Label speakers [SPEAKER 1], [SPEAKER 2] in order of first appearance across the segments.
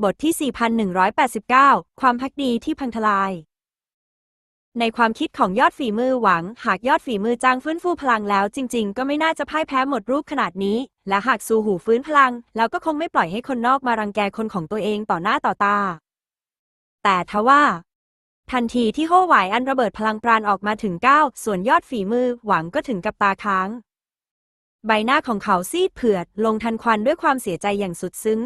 [SPEAKER 1] บทที่ 4189 ความพักดีที่พังทลาย ในความคิดของยอดฝีมือหวัง หากยอดฝีมือจางฟื้นฟูพลังแล้ว จริง ๆ ก็ไม่น่าจะพ่ายแพ้หมดรูปขนาดนี้ และหากซูหูฟื้นพลัง แล้วก็คงไม่ปล่อยให้คนนอกมารังแกคนของตัวเองต่อหน้าต่อตา แต่ทว่า ทันทีที่โฮหวายอันระเบิดพลังปราณออกมาถึงก้าวส่วนยอดฝีมือหวังก็ถึงกับตาค้าง ใบหน้าของเขาซีดเผือด ลงทันควันด้วยความเสียใจอย่างสุดซึ้ง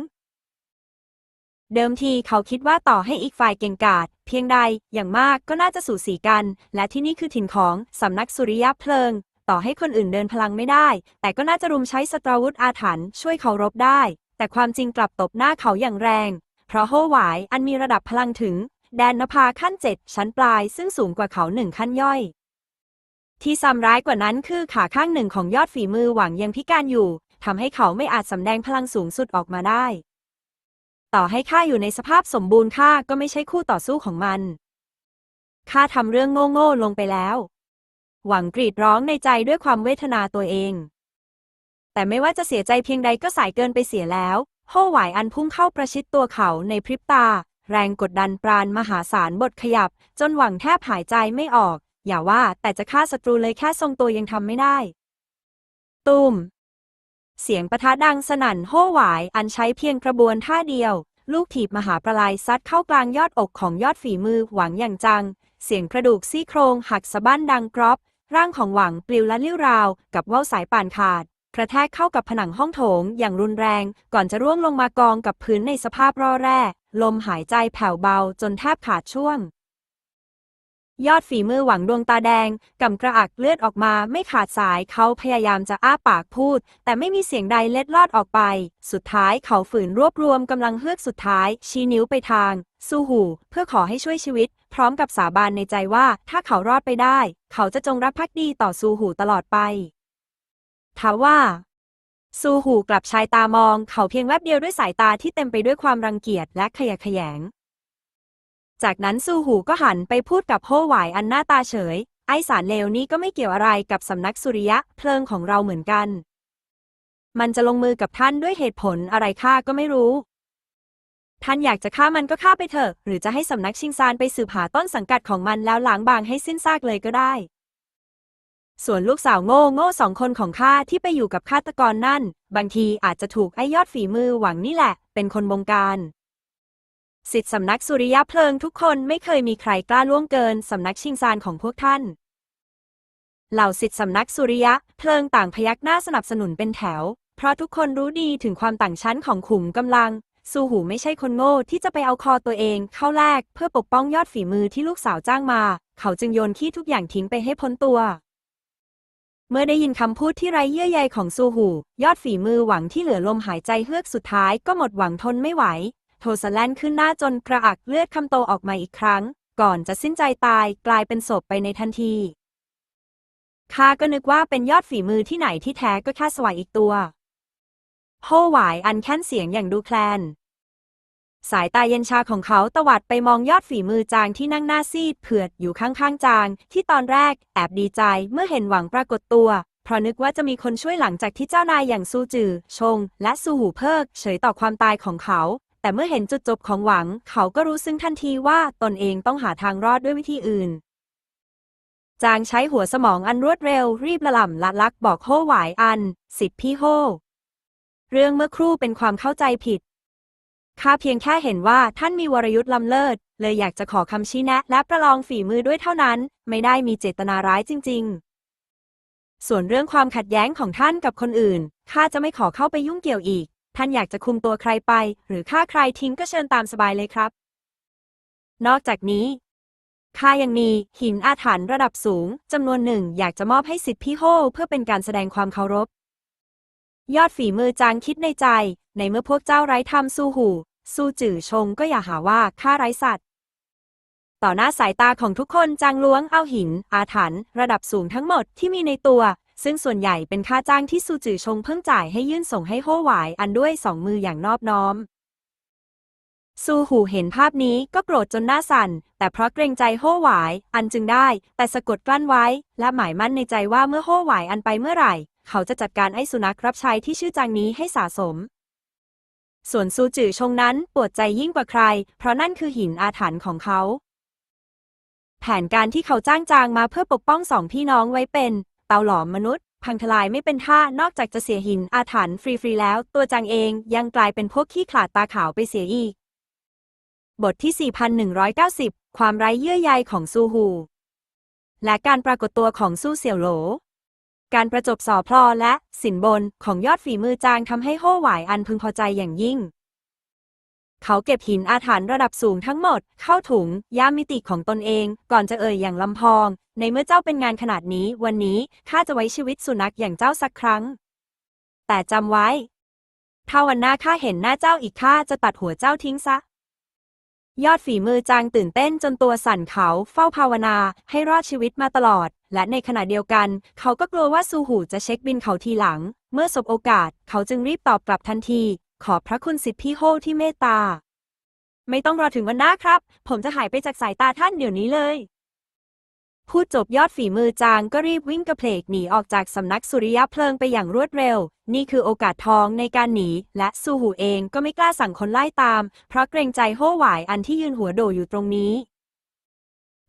[SPEAKER 1] เดิมทีเขาคิดว่าต่อให้อีกฝ่ายเก่งกาจเพียงใดอย่างมากก็น่าจะสูสีกัน และที่นี่คือถิ่นของสำนักสุริยะเพลิง ต่อให้คนอื่นเดินพลังไม่ได้ แต่ก็น่าจะรุมใช้สตราวุธอาถรรพ์ช่วยเขารบได้ แต่ความจริงกลับตบหน้าเขาอย่างแรง เพราะโฮหวายอันมีระดับพลังถึง แดนนภาขั้นเจ็ดชั้นปลายซึ่งสูงกว่าเขาหนึ่งขั้นย่อย ที่ซ้ำร้ายกว่านั้นคือขาข้างหนึ่งของยอดฝีมือหวังยังพิการอยู่ทำให้เขาไม่อาจสำแดงพลังสูงสุดออกมาได้ ต่อให้ข้าอยู่ในสภาพสมบูรณ์ข้าก็ไม่ใช่คู่ต่อสู้ของมัน ข้าทำเรื่องโง่ๆลงไปแล้ว หวังกรีดร้องในใจด้วยความเวทนาตัวเอง แต่ไม่ว่าจะเสียใจเพียงใดก็สายเกินไปเสียแล้วโฮหวายอันพุ่งเข้าประชิดตัวเขาในพริบตา แรงกดดันปราณมหาศาลบทขยับ จนหวังแทบหายใจไม่ออก อย่าว่าแต่จะฆ่าศัตรูเลยแค่ทรงตัวยังทำไม่ได้ตูม เสียงประทะดังสนั่นโห่หวาย อันใช้เพียงกระบวนท่าเดียว ลูกถีบมหาประลายซัดเข้ากลางยอดอกของยอดฝีมือหวังอย่างจัง เสียงกระดูกซี่โครงหักสะบั้นดังกรอบ ร่างของหวังปลิวและลิ้วราว กับว่าวสายป่านขาด กระแทกเข้ากับผนังห้องโถงอย่างรุนแรง ก่อนจะร่วงลงมากองกับพื้นในสภาพร่อแร่ ลมหายใจแผ่วเบาจนแทบขาดช่วง ยอดฝีมือหวังดวงตาแดงกำกระอักเลือดออกมาไม่ขาดสายเขาพยายามจะอ้าปากพูด แต่ไม่มีเสียงใดเล็ดลอดออกไป สุดท้ายเขาฝืนรวบรวมกำลังเฮือกสุดท้าย ชี้นิ้วไปทาง ซูหู เพื่อขอให้ช่วยชีวิต พร้อมกับสาบานในใจว่าถ้าเขารอดไปได้ เขาจะจงรักภักดีต่อซูหูตลอดไปทว่า ซูหูกลับชายตามอง เขาเพียงแวบเดียวด้วยสายตาที่เต็มไปด้วยความรังเกียจและขยะแขยง จากนั้นซูหูก็หันไปพูดกับโฮหวายอันหน้าตาเฉย ไอสารเลวนี้ก็ไม่เกี่ยวอะไรกับสำนักสุริยะเพลิงของเราเหมือนกัน มันจะลงมือกับท่านด้วยเหตุผลอะไรข้าก็ไม่รู้ ท่านอยากจะฆ่ามันก็ฆ่าไปเถอะ หรือจะให้สำนักชิงซานไปสืบหาต้นสังกัดของมันแล้วล้างบางให้สิ้นซากเลยก็ได้ ส่วนลูกสาวโง่โง่สองคนของข้าที่ไปอยู่กับฆาตกรนั่น บางทีอาจจะถูกไอยอดฝีมือหวังนี่แหละ เป็นคนบงการ สิทธิสำนักสุริยะเพลิงทุกคนไม่เคยมีใครกล้าล่วงเกินสำนักชิงซานของพวกท่าน เหล่าสิทธิสำนักสุริยะเพลิงต่างพยักหน้าสนับสนุนเป็นแถว เพราะทุกคนรู้ดีถึงความต่างชั้นของขุมกำลังซูหูไม่ใช่คนโง่ที่จะไปเอาคอตัวเองเข้าแลกเพื่อปกป้องยอดฝีมือที่ลูกสาวจ้างมา เขาจึงโยนขี้ทุกอย่างทิ้งไปให้พ้นตัว เมื่อได้ยินคำพูดที่ไร้เยื่อใยของซูหู ยอดฝีมือหวังที่เหลือลมหายใจเฮือกสุดท้ายก็หมดหวังทนไม่ไหว โทสแลนขึ้นหน้าจนกระอักเลือดคำโตออกมาอีกครั้ง ก่อนจะสิ้นใจตายกลายเป็นศพไปในทันทีข้าก็นึกว่าเป็นยอดฝีมือที่ไหนที่แท้ก็แค่สวายอีกตัวโฮหวายอันแค้นเสียงอย่างดูแคลน สายตาเย็นชาของเขาตวัดไปมองยอดฝีมือจางที่นั่งหน้าซีดเผือดอยู่ข้างๆจาง ที่ตอนแรกแอบดีใจเมื่อเห็นหวังปรากฏตัว เพราะนึกว่าจะมีคนช่วยหลังจากที่เจ้านายอย่างซูจือ ชง และซูหูเพิก เฉยต่อความตายของเขา แต่เมื่อเห็นจุดจบของหวัง เขาก็รู้ซึ้งทันทีว่าตนเองต้องหาทางรอดด้วยวิธีอื่น จางใช้หัวสมองอันรวดเร็ว รีบละล่ำละลักบอกโฮหวายอัน สิบพี่โฮเรื่องเมื่อครู่เป็นความเข้าใจผิดข้าเพียงแค่เห็นว่าท่านมีวรยุทธ์ล้ำเลิศ เลยอยากจะขอคำชี้แนะ และประลองฝีมือด้วยเท่านั้น ไม่ได้มีเจตนาร้ายจริง ๆ ส่วนเรื่องความขัดแย้งของท่านกับคนอื่นข้าจะไม่ขอเข้าไปยุ่งเกี่ยวอีก ท่านอยากจะคุมตัวใครไป หรือฆ่าใครทิ้งก็เชิญตามสบายเลยครับ นอกจากนี้ข้ายังมีหินอาถรรพ์ระดับสูงจำนวนหนึ่งอยากจะมอบให้สิทธิพี่โฮเพื่อเป็นการแสดงความเคารพ ยอดฝีมือจางคิดในใจ ในเมื่อพวกเจ้าไร้ธรรมสู้หู สู้จื่อชงก็อย่าหาว่าข้าไร้สัตว์ ต่อหน้าสายตาของทุกคนจางล้วงเอาหินอาถรรพ์ระดับสูงทั้งหมดที่มีในตัว ซึ่งส่วนใหญ่เป็นค่าจ้างที่ซูจือชงเพิ่งจ่ายให้ยื่นส่งให้โฮหวายอันด้วยสองมืออย่างนอบน้อม ซูหูเห็นภาพนี้ก็โกรธจนหน้าสั่น แต่เพราะเกรงใจโฮหวาย อันจึงได้ แต่สะกดกลั้นไว้ และหมายมั่นในใจว่าเมื่อโฮหวายอันไปเมื่อไหร่ เขาจะจัดการไอ้สุนัขรับใช้ที่ชื่อจางนี้ให้สาสมส่วนซูจือชงนั้นปวดใจยิ่งกว่าใคร เพราะนั่นคือหินอาถรรพ์ของเขา แผนการที่เขาจ้างจางมาเพื่อปกป้องสองพี่น้องไว้เป็น เตาหลอมมนุษย์ พังทลายไม่เป็นท่านอกจากจะเสียหินอาถรรพ์ฟรีๆแล้ว ตัวจางเองยังกลายเป็นพวกขี้ขลาดตาขาวไปเสียอีก บทที่ 4190 ความไร้เยื่อใยของซูฮู และการปรากฏตัวของซู่เสี่ยวโหลการประจบสอพลอและสินบนของยอดฝีมือจางทำให้โฮ่หวายอันพึงพอใจอย่างยิ่ง เขาเก็บหินอาถรรพ์ระดับสูงทั้งหมด เข้าถุง ย่ามมิติของตนเอง ก่อนจะเอ่ยอย่างลำพอง ในเมื่อเจ้าเป็นงานขนาดนี้ วันนี้ข้าจะไว้ชีวิตสุนัขอย่างเจ้าสักครั้ง แต่จำไว้ ถ้าวันหน้าข้าเห็นหน้าเจ้าอีกข้าจะตัดหัวเจ้าทิ้งซะ ยอดฝีมือจางตื่นเต้นจนตัวสั่นเขาเฝ้าภาวนาให้รอดชีวิตมาตลอด และในขณะเดียวกัน เขาก็กลัวว่าซูหูจะเช็คบินเขาทีหลัง เมื่อสบโอกาส เขาจึงรีบตอบกลับทันที ขอบพระคุณสิทธิพี่โฮที่เมตตา ไม่ต้องรอถึงวันหน้าครับ ผมจะหายไปจากสายตาท่านเดี๋ยวนี้เลย พูดจบยอดฝีมือจางก็รีบวิ่งกระเพลกหนีออกจากสำนักสุริยะเพลิงไปอย่างรวดเร็ว นี่คือโอกาสทองในการหนี และซูหูเองก็ไม่กล้าสั่งคนไล่ตาม เพราะเกรงใจโฮหวายอันที่ยืนหัวโดอยู่ตรงนี้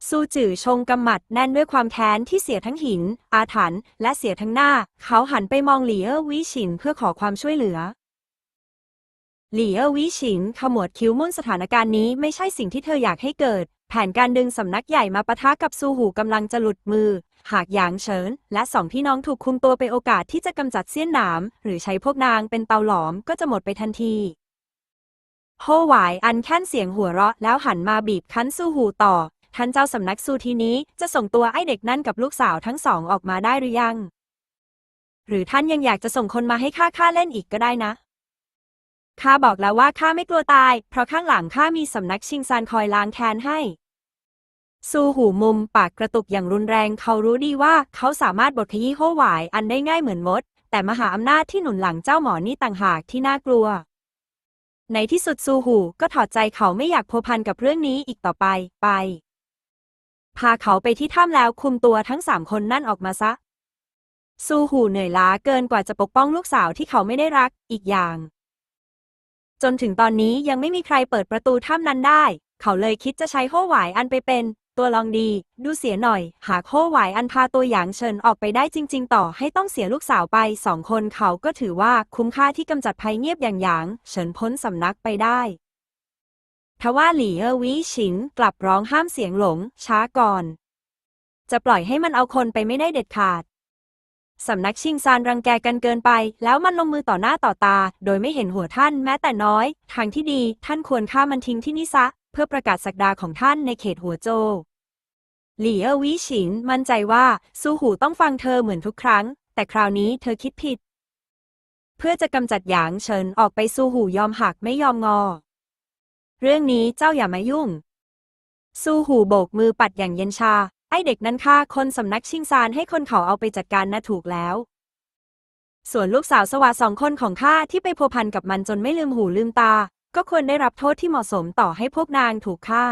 [SPEAKER 1] ซูจือชงกำหมัดแน่นด้วยความแค้นที่เสียทั้งหิน อาถรรพ์และเสียทั้งหน้า เขาหันไปมองหลีเออร์วิชินเพื่อขอความช่วยเหลือ หลี่เออวิชินขมวดคิ้วมุ่นสถานการณ์นี้ไม่ใช่สิ่งที่เธออยากให้เกิด แผนการดึงสำนักใหญ่มาปะทะกับซูหูกำลังจะหลุดมือ หากหยางเฉิน และสองพี่น้องถูกคุมตัวไปโอกาสที่จะกำจัดเสี้ยนหนาม หรือใช้พวกนางเป็นเตาหลอมก็จะหมดไปทันทีโฮหวายอันแค่นเสียงหัวเราะแล้วหันมาบีบคั้นซูหูต่อ ท่านเจ้าสำนักซูทีนี้จะส่งตัวไอ้เด็กนั่นกับลูกสาวทั้งสองออกมาได้หรือยัง หรือท่านยังอยากจะส่งคนมาให้ข้าฆ่าเล่นอีกก็ได้นะ ข้าบอกแล้วว่าข้าไม่กลัวตาย เพราะข้างหลังข้ามีสำนักชิงซานคอยล้างแค้นให้ ซูหูมุมปากกระตุกอย่างรุนแรงเขารู้ดีว่าเขาสามารถบดขยี้โฮหวายอันได้ง่ายเหมือนมด แต่มหาอำนาจที่หนุนหลังเจ้าหมอนี่ต่างหากที่น่ากลัว ในที่สุดซูหูก็ถอดใจเขาไม่อยากพัวพันกับเรื่องนี้อีกต่อไปไป พาเขาไปที่ถ้ำแล้วคุมตัวทั้งสามคนนั่นออกมาซะ ซูหูเหนื่อยล้าเกินกว่าจะปกป้องลูกสาวที่เขาไม่ได้รักอีกอย่าง จนถึงตอนนี้ยังไม่มีใครเปิดประตูถ้ำนั้นได้ เขาเลยคิดจะใช้โฮ่หวายอันไปเป็น ตัวลองดี ดูเสียหน่อย หากโฮ่หวายอันพาตัวหยางเฉินออกไปได้จริง ๆ ต่อให้ต้องเสียลูกสาวไปสองคนเขาก็ถือว่าคุ้มค่าที่กำจัดภัยเงียบอย่างหยาง เฉินพ้นสำนักไปได้ทว่าหลี่เออวิฉินกลับร้องห้ามเสียงหลง ช้าก่อน จะปล่อยให้มันเอาคนไปไม่ได้เด็ดขาด สำนักชิงซานรังแกกันเกินไป แล้วมันลงมือต่อหน้าต่อตา โดยไม่เห็นหัวท่านแม้แต่น้อย ทางที่ดีท่านควรฆ่ามันทิ้งที่นี่ซะ เพื่อประกาศศักดาของท่านในเขตหัวโจหลี่เออวิฉินมั่นใจว่าซูหูต้องฟังเธอเหมือนทุกครั้ง แต่คราวนี้เธอคิดผิด เพื่อจะกำจัดหยางเฉินออกไปซูหูยอมหักไม่ยอมงอ เรื่องนี้เจ้าอย่ามายุ่ง ซูหูโบกมือปัดอย่างเย็นชา ไอเด็กนั้นฆ่าคนสำนักชิงซานให้คนเขาเอาไปจัดการนะถูกแล้ว ส่วนลูกสาวสวาสองคนของข้าที่ไปพัวพันกับมันจนไม่ลืมหูลืมตา ก็ควรได้รับโทษที่เหมาะสมต่อให้พวกนางถูกฆ่า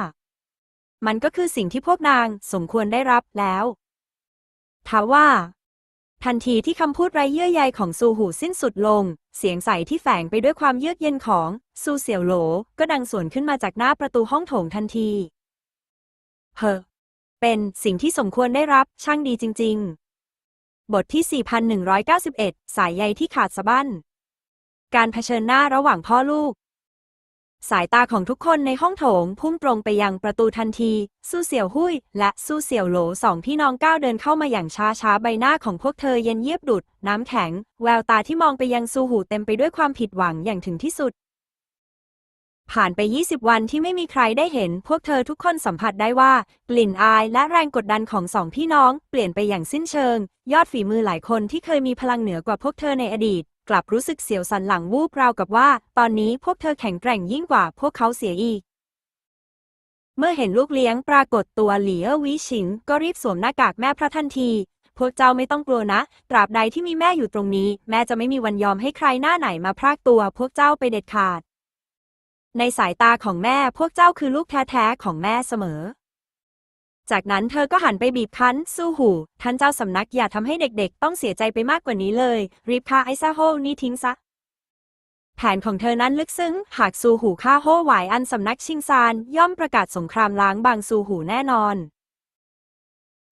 [SPEAKER 1] มันก็คือสิ่งที่พวกนางสมควรได้รับแล้วทว่า ทันทีที่คำพูดไร้เยื่อใยของซูหูสิ้นสุดลง เสียงใสที่แฝงไปด้วยความเยือกเย็นของซูเสี่ยวโหล ก็ดังสวนขึ้นมาจากหน้าประตูห้องโถงทันที เฮอ เป็นสิ่งที่สมควรได้รับช่างดีจริง ๆ บทที่ 4191 สายใยที่ขาดสะบั้น การเผชิญหน้าระหว่างพ่อลูก สายตาของทุกคนในห้องโถงพุ่งตรงไปยังประตูทันที สู้เสี่ยวหุยและสู้เสี่ยวโหลสองพี่น้องก้าวเดินเข้ามาอย่างช้าช้าๆใบหน้าของพวกเธอเย็นเยียบดุด น้ำแข็ง แววตาที่มองไปยังซูหูเต็มไปด้วยความผิดหวังอย่างถึงที่สุด ผ่านไป 20 วันที่ไม่มีใครได้เห็น พวกเธอทุกคนสัมผัสได้ว่า กลิ่นอายและแรงกดดันของสองพี่น้อง เปลี่ยนไปอย่างสิ้นเชิง ยอดฝีมือหลายคนที่เคยมีพลังเหนือกว่าพวกเธอในอดีต กลับรู้สึกเสียวสันหลังวูบราวกับว่า ตอนนี้พวกเธอแข็งแกร่งยิ่งกว่าพวกเขาเสียอีก เมื่อเห็นลูกเลี้ยงปรากฏตัวหลีเออวิชิง ก็รีบสวมหน้ากากแม่พระทันทีพวกเจ้าไม่ต้องกลัวนะ ตราบใดที่มีแม่อยู่ตรงนี้ แม่จะไม่มีวันยอมให้ใครหน้าไหนมาพรากตัว พวกเจ้าไปเด็ดขาด ในสายตาของแม่พวกเจ้าคือลูกแท้ๆของแม่เสมอ จากนั้นเธอก็หันไปบีบคั้นสู้หู ท่านเจ้าสำนักอย่าทำให้เด็กๆ ต้องเสียใจไปมากกว่านี้เลย รีบฆ่าไอซาโฮนี่ทิ้งซะแผนของเธอนั้นลึกซึ้ง หากซูหูฆ่าโฮหวายอันสำนักชิงซาน ย่อมประกาศสงครามล้างบางซูหูแน่นอน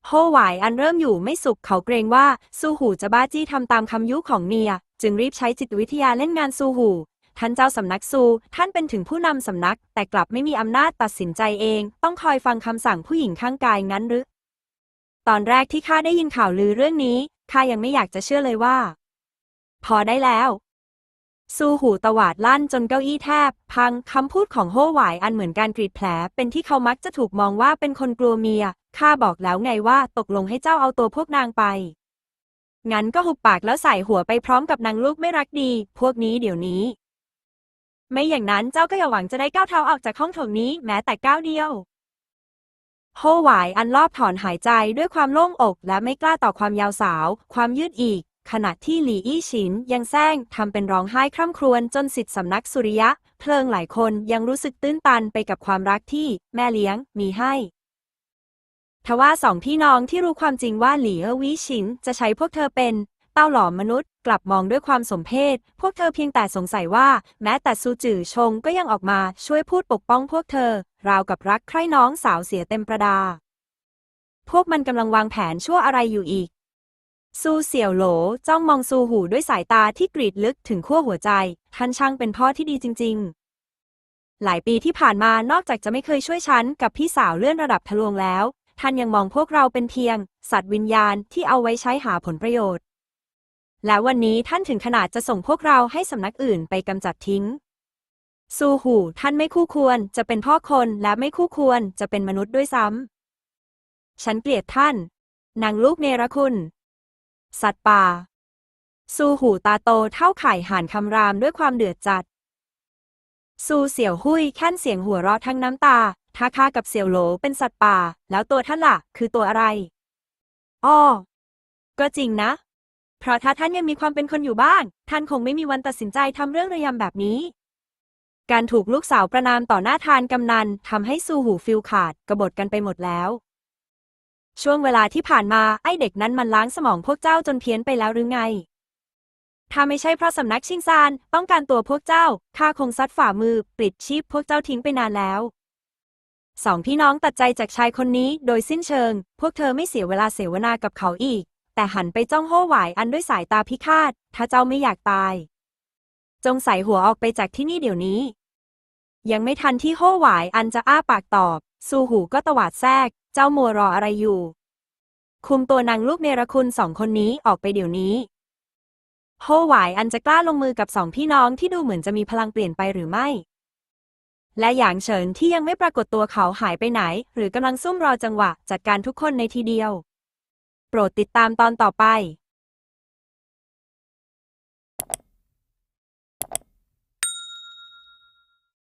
[SPEAKER 1] โฮหวายอันเริ่มอยู่ไม่สุขเขาเกรงว่าซูหูจะบ้าจี้ทำตามคำยุของเนีย จึงรีบใช้จิตวิทยาเล่นงานซูหู ท่านเจ้าสำนักซู ท่านเป็นถึงผู้นำสำนัก แต่กลับไม่มีอำนาจตัดสินใจเอง ต้องคอยฟังคำสั่งผู้หญิงข้างกายงั้นหรือ ตอนแรกที่ข้าได้ยินข่าวลือเรื่องนี้ ข้ายังไม่อยากจะเชื่อเลยว่า พอได้แล้ว ซูหูตวาดลั่นจนเก้าอี้แทบ พังคำพูดของโฮหวายอันเหมือนการกรีดแผล เป็นที่เขามักจะถูกมองว่าเป็นคนกลัวเมีย ข้าบอกแล้วไงว่าตกลงให้เจ้าเอาตัวพวกนางไปงั้นก็หุบปากแล้วใส่หัวไปพร้อมกับนางลูกไม่รักดี พวกนี้เดี๋ยวนี้ ไม่อย่างนั้นเจ้าก็อย่าหวังจะได้ก้าวเท้าออกจากห้องโถงนี้แม้แต่ก้าวเดียวโฮหวายอันรอบถอนหายใจด้วยความโล่งอกและไม่กล้าต่อความยาวสาว ความยืดอีก ขณะที่หลี่อี้ฉินยังแซงทำเป็นร้องไห้คร่ำครวญจนสิทธิสำนักสุริยะ เพลิงหลายคนยังรู้สึกตื้นตันไปกับความรักที่แม่เลี้ยงมีให้ทว่าสองพี่น้องที่รู้ความจริงว่าหลี่เอวิฉินจะใช้พวกเธอเป็น เต้าหลอมมนุษย์ กลับมองด้วยความสมเพชพวกเธอเพียงแต่สงสัยว่า แม้แต่ซูจือชงก็ยังออกมาช่วยพูดปกป้องพวกเธอ ราวกับรักใคร่น้องสาวเสียเต็มประดา พวกมันกำลังวางแผนชั่วอะไรอยู่อีก ซูเสี่ยวโหลจ้องมองซูหูด้วยสายตาที่กรีดลึกถึงขั้วหัวใจ ท่านช่างเป็นพ่อที่ดีจริง ๆหลายปีที่ผ่านมานอกจากจะไม่เคยช่วยฉันกับพี่สาวเลื่อนระดับทะลวงแล้ว ท่านยังมองพวกเราเป็นเพียง สัตว์วิญญาณที่เอาไว้ใช้หาผลประโยชน์ และวันนี้ท่านถึงขนาดจะส่งพวกเราให้สำนักอื่นไปกำจัดทิ้ง ซูหูท่านไม่คู่ควรจะเป็นพ่อคนและไม่คู่ควรจะเป็นมนุษย์ด้วยซ้ำ ฉันเกลียดท่านนางลูกเนรคุณ สัตว์ป่า ซูหูตาโตเท่าไข่ห่านคำรามด้วยความเดือดจัด ซูเสี่ยวหุยแค่นเสียงหัวเราะทั้งน้ำตาท้าข้ากับเสี่ยวโหลเป็นสัตว์ป่า แล้วตัวท่านล่ะ คือตัวอะไร อ้อ ก็จริงนะ เพราะถ้าท่านยังมีความเป็นคนอยู่บ้าง ท่านคงไม่มีวันตัดสินใจทำเรื่องระยำแบบนี้ การถูกลูกสาวประนามต่อหน้าทานกำนันทำให้ซูหูฟิลขาดกบฏกันไปหมดแล้ว ช่วงเวลาที่ผ่านมาไอเด็กนั้นมันล้างสมองพวกเจ้าจนเพี้ยนไปแล้วหรือไง ถ้าไม่ใช่เพราะสำนักชิงซานต้องการตัวพวกเจ้าข้าคงซัดฝ่ามือปลิดชีพพวกเจ้าทิ้งไปนานแล้วสองพี่น้องตัดใจจากชายคนนี้โดยสิ้นเชิง พวกเธอไม่เสียเวลาเสวนากับเขาอีก แต่หันไปจ้องโห่หวายอันด้วยสายตาพิฆาต ถ้าเจ้าไม่อยากตาย จงใส่หัวออกไปจากที่นี่เดี๋ยวนี้ ยังไม่ทันที่โห่หวายอันจะอ้าปากตอบ ซูหูก็ตวาดแทรก เจ้ามัวรออะไรอยู่ คุมตัวนางลูกเนรคุณสองคนนี้ออกไปเดี๋ยวนี้โฮหวายอันจะกล้าลงมือกับสองพี่น้องที่ดูเหมือนจะมีพลังเปลี่ยนไปหรือไม่ และหยางเฉินที่ยังไม่ปรากฏตัวเขาหายไปไหน หรือกำลังซุ่มรอจังหวะ จัดการทุกคนในทีเดียว โปรดติดตามตอนต่อไป